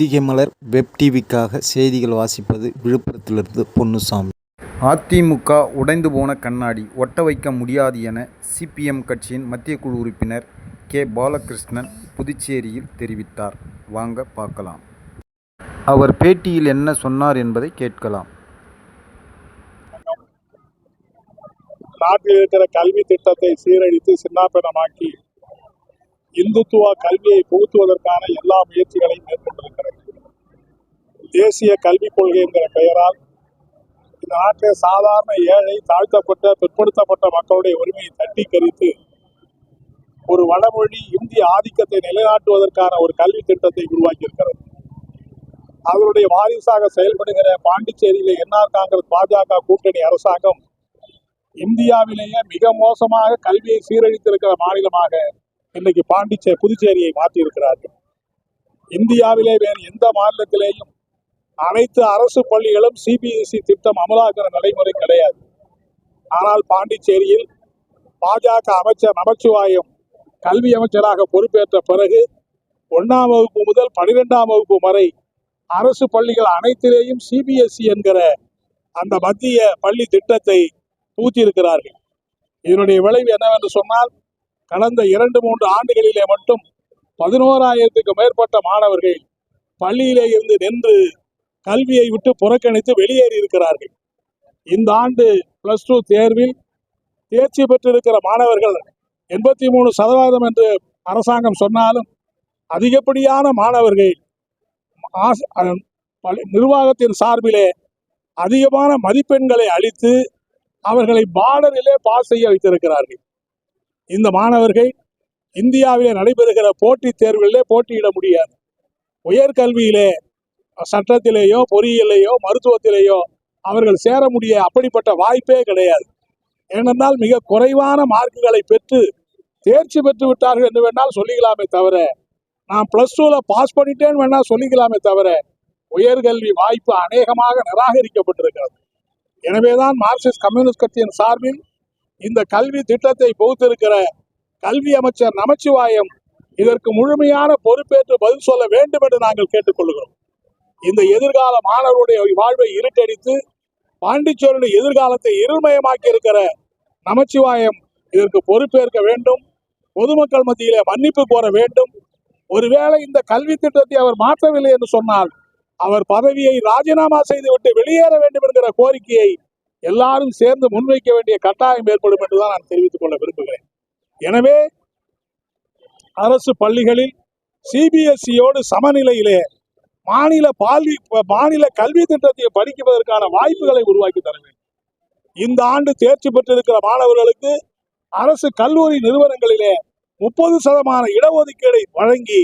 பொதிகை மலர் web டிவிக்காக செய்திகள் வாசிப்பது விழுப்புரத்திலிருந்து பொன்னுசாமி. அதிமுக உடைந்து போன கண்ணாடி ஒட்ட வைக்க முடியாது என சிபிஎம் கட்சியின் மத்திய குழு உறுப்பினர் கே. பாலகிருஷ்ணன் புதுச்சேரியில் தெரிவித்தார். வாங்க பார்க்கலாம். அவர் பேட்டியில் என்ன சொன்னார் என்பதை கேட்கலாம். நாட்டில் இருக்கிற கல்வி திட்டத்தை சீரழித்து சின்னாபின்னமாக்கி இந்துத்துவ கல்வியை புகுத்துவதற்கான எல்லா முயற்சிகளையும் மேற்கொண்டிருக்கிறது தேசிய கல்விக் கொள்கை என்கிற பெயரால் இந்த நாட்டில் சாதாரண ஏழை தாழ்த்தப்பட்ட பிற்படுத்தப்பட்ட மக்களுடைய உரிமையை தட்டி கரித்து ஒரு வடமொழி இந்திய ஆதிக்கத்தை நிலைநாட்டுவதற்கான ஒரு கல்வி திட்டத்தை உருவாக்கியிருக்கிறது. அதனுடைய வாரிசாக செயல்படுகிற பாண்டிச்சேரியில என்ஆர் காங்கிரஸ் பாஜக கூட்டணி அரசாங்கம் இந்தியாவிலேயே மிக மோசமாக கல்வியை சீரழித்திருக்கிற மாநிலமாக இன்னைக்கு பாண்டிச்சேரி புதுச்சேரியை மாற்றியிருக்கிறார்கள். இந்தியாவிலே வேறு எந்த மாநிலத்திலேயும் அனைத்து அரசு பள்ளிகளும் சிபிஎஸ்இ திட்டம் அமலாக்கிற நடைமுறை கிடையாது. ஆனால் பாண்டிச்சேரியில் பாஜக அமைச்சர் நமச்சிவாயம் கல்வி அமைச்சராக பொறுப்பேற்ற பிறகு ஒன்றாம் வகுப்பு முதல் பனிரெண்டாம் வகுப்பு வரை அரசு பள்ளிகள் அனைத்திலேயும் சிபிஎஸ்இ என்கிற அந்த மத்திய பள்ளி திட்டத்தை பூத்திருக்கிறார்கள் இதனுடைய விளைவு என்னவென்று சொன்னால் கடந்த இரண்டு மூன்று ஆண்டுகளிலே மட்டும் பதினோராயிரத்துக்கு மேற்பட்ட மாணவர்கள் பள்ளியிலே இருந்து நின்று கல்வியை விட்டு புறக்கணித்து வெளியேறி இருக்கிறார்கள். இந்த ஆண்டு பிளஸ் டூ தேர்வில் தேர்ச்சி பெற்றிருக்கிற மாணவர்கள் எண்பத்தி மூணு சதவீதம் என்று அரசாங்கம் சொன்னாலும் அதிகப்படியான மாணவர்கள் நிர்வாகத்தின் சார்பிலே அதிகமான மதிப்பெண்களை அளித்து அவர்களை பார்டரிலே பாஸ் செய்ய வைத்திருக்கிறார்கள். இந்த மாணவர்கள் இந்தியாவிலே நடைபெறுகிற போட்டித் தேர்வுகளிலே போட்டியிட முடியாது. உயர்கல்வியிலே சட்டத்திலேயோ பொறியியலையோ மருத்துவத்திலேயோ அவர்கள் சேர முடிய அப்படிப்பட்ட வாய்ப்பே கிடையாது. ஏனென்றால் மிக குறைவான மார்க்குகளை பெற்று தேர்ச்சி பெற்று விட்டார்கள் என்று வேணால் சொல்லிக்கலாமே தவிர நான் ப்ளஸ் டூவில் பாஸ் பண்ணிட்டேன்னு வேணால் சொல்லிக்கலாமே தவிர உயர்கல்வி வாய்ப்பு அநேகமாக நிராகரிக்கப்பட்டிருக்கிறது. எனவேதான் மார்க்சிஸ்ட் கம்யூனிஸ்ட் கட்சியின் சார்பில் இந்த கல்வி திட்டத்தை புகுத்திருக்கிற கல்வி அமைச்சர் நமச்சிவாயம் இதற்கு முழுமையான பொறுப்பேற்று பதில் சொல்ல வேண்டும் என்று நாங்கள் கேட்டுக்கொள்கிறோம். இந்த எதிர்கால மாணவருடைய வாழ்வை இருட்டடித்து பாண்டிச்சேரியுடைய எதிர்காலத்தை இருள்மயமாக்கி இருக்கிற நமச்சிவாயம் இதற்கு பொறுப்பேற்க வேண்டும். பொதுமக்கள் மத்தியிலே மன்னிப்பு கோர வேண்டும். ஒருவேளை இந்த கல்வி திட்டத்தை அவர் மாற்றவில்லை என்று சொன்னால் அவர் பதவியை ராஜினாமா செய்துவிட்டு வெளியேற வேண்டும் என்கிற கோரிக்கையை எல்லாரும் சேர்ந்து முன்வைக்க வேண்டிய கட்டாயம் ஏற்படும் என்றுதான் நான் தெரிவித்துக் கொள்ள விரும்புகிறேன். எனவே அரசு பள்ளிகளில் சிபிஎஸ்இயோடு சமநிலையிலே மாநில பால்வி மாநில கல்வி திட்டத்தை படிக்குவதற்கான வாய்ப்புகளை உருவாக்கி தர வேண்டும். இந்த ஆண்டு தேர்ச்சி பெற்றிருக்கிற மாணவர்களுக்கு அரசு கல்லூரி நிறுவனங்களிலே முப்பது சதமான இடஒதுக்கீடை வழங்கி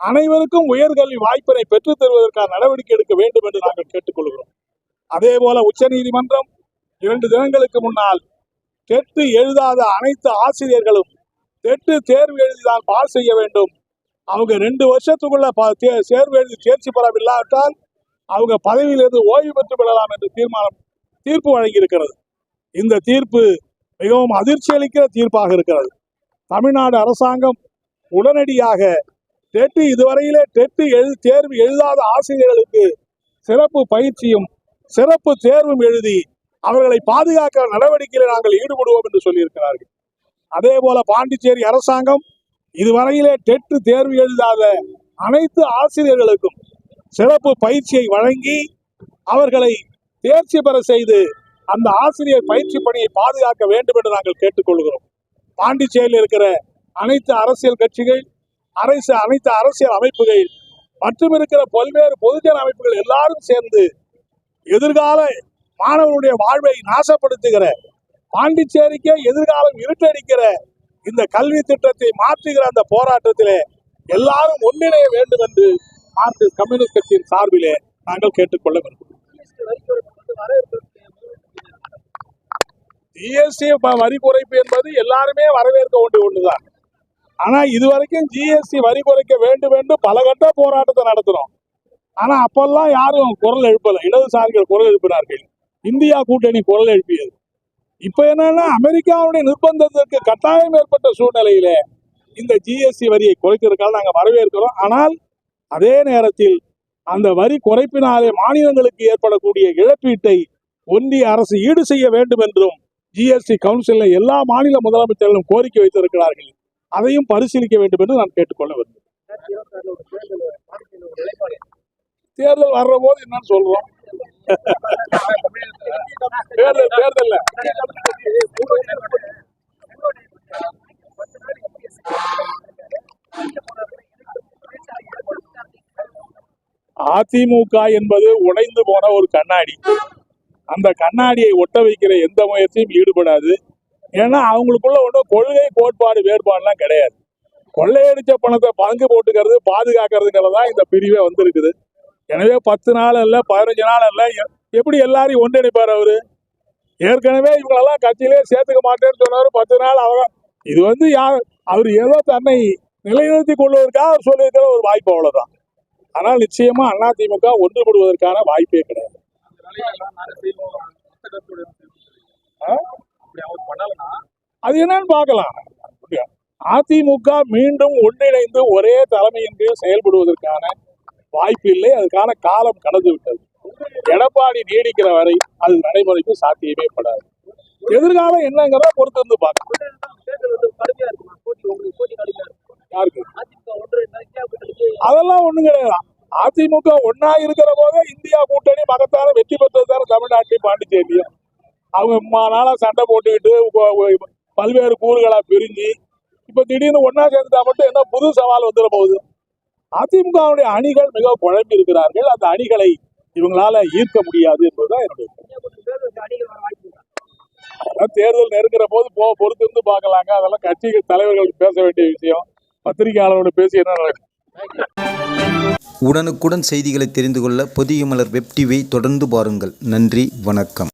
அனைவருக்கும் உயர்கல்வி வாய்ப்பினை பெற்றுத் தருவதற்கான நடவடிக்கை எடுக்க வேண்டும் என்று நாங்கள் கேட்டுக்கொள்கிறோம். அதே போல உச்சநீதிமன்றம் இரண்டு தினங்களுக்கு முன்னால் டெட்டு எழுதாத அனைத்து ஆசிரியர்களும் டெட்டு தேர்வு எழுதிதான் பாஸ் செய்ய வேண்டும் அவங்க ரெண்டு வருஷத்துக்குள்ள ப- தே- தேர்வு எழுதி தேர்ச்சி பெறவில்லாவிட்டால் அவங்க பதவியிலிருந்து ஓய்வு பெற்று விடலாம் என்று தீர்மானம் தீர்ப்பு வழங்கியிருக்கிறது. இந்த தீர்ப்பு மிகவும் அதிர்ச்சி அளிக்கிற தீர்ப்பாக இருக்கிறது. தமிழ்நாடு அரசாங்கம் உடனடியாக டெட்டு இதுவரையிலே டெட்டு எழு தேர்வு எழுதாத ஆசிரியர்களுக்கு சிறப்பு பயிற்சியும் சிறப்பு தேர்வும் எழுதி அவர்களை பாதுகாக்க நடவடிக்கையில் நாங்கள் ஈடுபடுவோம் என்று சொல்லியிருக்கிறார்கள். அதே போல பாண்டிச்சேரி அரசாங்கம் இதுவரையிலே டெட்டு தேர்வு எழுதாத அனைத்து ஆசிரியர்களுக்கும் சிறப்பு பயிற்சியை வழங்கி அவர்களை தேர்ச்சி பெற செய்து அந்த ஆசிரியர் பயிற்சி பணியை பாதுகாக்க வேண்டும் என்று நாங்கள் கேட்டுக்கொள்கிறோம். பாண்டிச்சேரியில் இருக்கிற அனைத்து அரசியல் கட்சிகள் அரசு அனைத்து அரசியல் அமைப்புகள் மற்றும் இருக்கிற பல்வேறு பொதுஜன அமைப்புகள் எல்லாரும் சேர்ந்து எதிர்கால மாணவர்களுடைய வாழ்வை நாசப்படுத்துகிற பாண்டிச்சேரிக்கே எதிர்காலம் இருட்டடிக்கிற இந்த கல்வி திட்டத்தை மாற்றுகிற அந்த போராட்டத்திலே எல்லாரும் ஒன்றிணைய வேண்டும் என்று மார்க்சிஸ்ட் கம்யூனிஸ்ட் கட்சியின் சார்பிலே நாங்கள் கேட்டுக்கொள்ள விரும்புகிறோம் ஜிஎஸ்டி வரி குறைப்பு என்பது எல்லாருமே வரவேற்க வேண்டிய ஒன்றுதான். ஆனா இதுவரைக்கும் ஜிஎஸ்டி வரி குறைக்க வேண்டும் என்று பல கட்ட போராட்டத்தை நடத்துறோம். ஆனா அப்பெல்லாம் யாரும் குரல் எழுப்பல. இடதுசாரிகள் குரல் எழுப்பினார்கள். இந்தியா கூட்டணி குரல் எழுப்பியது. இப்போ என்னன்னா அமெரிக்காவுடைய நிர்பந்தத்திற்கு கட்டாயம் ஏற்பட்ட சூழ்நிலையிலே இந்த ஜிஎஸ்டி வரியை குறைக்கிறதுக்காக நாங்கள் வரவேற்கிறோம். ஆனால் அதே நேரத்தில் அந்த வரி குறைப்பினாலே மாநிலங்களுக்கு ஏற்படக்கூடிய இழப்பீட்டை ஒன்றிய அரசு ஈடு செய்ய வேண்டும் என்றும் ஜிஎஸ்டி கவுன்சிலில் எல்லா மாநில முதலமைச்சர்களும் கோரிக்கை வைத்திருக்கிறார்கள். அதையும் பரிசீலிக்க வேண்டும் என்று நான் கேட்டுக்கொள்ள வேண்டும் தேர்தல் வர்ற போது என்னன்னு சொல்றோம். தேர்தல் தேர்தல் அதிமுக என்பது உடைந்து போன ஒரு கண்ணாடி. அந்த கண்ணாடியை ஒட்ட வைக்கிற எந்த முயற்சியும் ஈடுபடாது. ஏன்னா அவங்களுக்குள்ள ஒன்றும் கொள்கை கோட்பாடு வேறுபாடுலாம் கிடையாது. கொள்ளையடிச்ச பணத்தை பங்கு போட்டுக்கிறது பாதுகாக்கிறதுங்கிறது தான் இந்த பிரிவே வந்திருக்குது. எனவே பத்து நாள் அல்ல பதினஞ்சு நாள் அல்ல எப்படி எல்லாரையும் ஒன்றிணைப்பார் அவரு ஏற்கனவே இவங்களெல்லாம் கட்சியிலே சேர்த்துக்க மாட்டேன்னு சொன்னார் பத்து நாள் அவங்க இது வந்து யார் அவர் ஏதோ தன்னை நிலைநிறுத்திக் கொள்வதற்காக அவர் சொல்லியிருக்கிற ஒரு வாய்ப்பு அவ்வளோதான் ஆனால் நிச்சயமா அதிமுக ஒன்றுபடுவதற்கான வாய்ப்பே கிடையாது ஆ? அது என்னன்னு பார்க்கலாம் அதிமுக மீண்டும் ஒன்றிணைந்து ஒரே தலைமையின் கீழ் செயல்படுவதற்கான வாய்ப்பு இல்லை. அதுக்கான காலம் கடந்து விட்டது. எடப்பாடி நீடிக்கிற வரை அது நடைமுறைக்கு சாத்தியமே படாது. எதிர்காலம் என்னங்கிறத பொறுத்து வந்து பார்க்கணும் யாருக்கு? அதெல்லாம் ஒண்ணும் கிடையாது. அதிமுக ஒன்னா இருக்கிற போதே இந்தியா கூட்டணி மகத்தான வெற்றி பெற்றது தானே தமிழ்நாட்டிலையும் பாண்டிச்சேரியும் அவங்க நாளா சண்டை போட்டுக்கிட்டு பல்வேறு கூறுகளா பிரிஞ்சு இப்ப திடீர்னு ஒன்னா சேர்ந்தா மட்டும் என்ன புது சவால் வந்துட போகுது? அதிமுகவுடைய அணிகள் மிக குழம்பி இருக்கிறார்கள். அந்த அணிகளை இவங்களால ஈர்க்க முடியாது என்பதுதான் என்னுடைய அதெல்லாம் தேர்தல் நெருங்குற போது போ பொறுத்து இருந்து பார்க்கலாங்க. அதெல்லாம் கட்சி தலைவர்கள் பேச வேண்டிய விஷயம். பத்திரிகையாளரோட பேசி என்ன நடக்கும்? உடனுக்குடன் செய்திகளை தெரிந்து கொள்ள புதிய மலர் வெப் டிவியை தொடர்ந்து பாருங்கள். நன்றி வணக்கம்.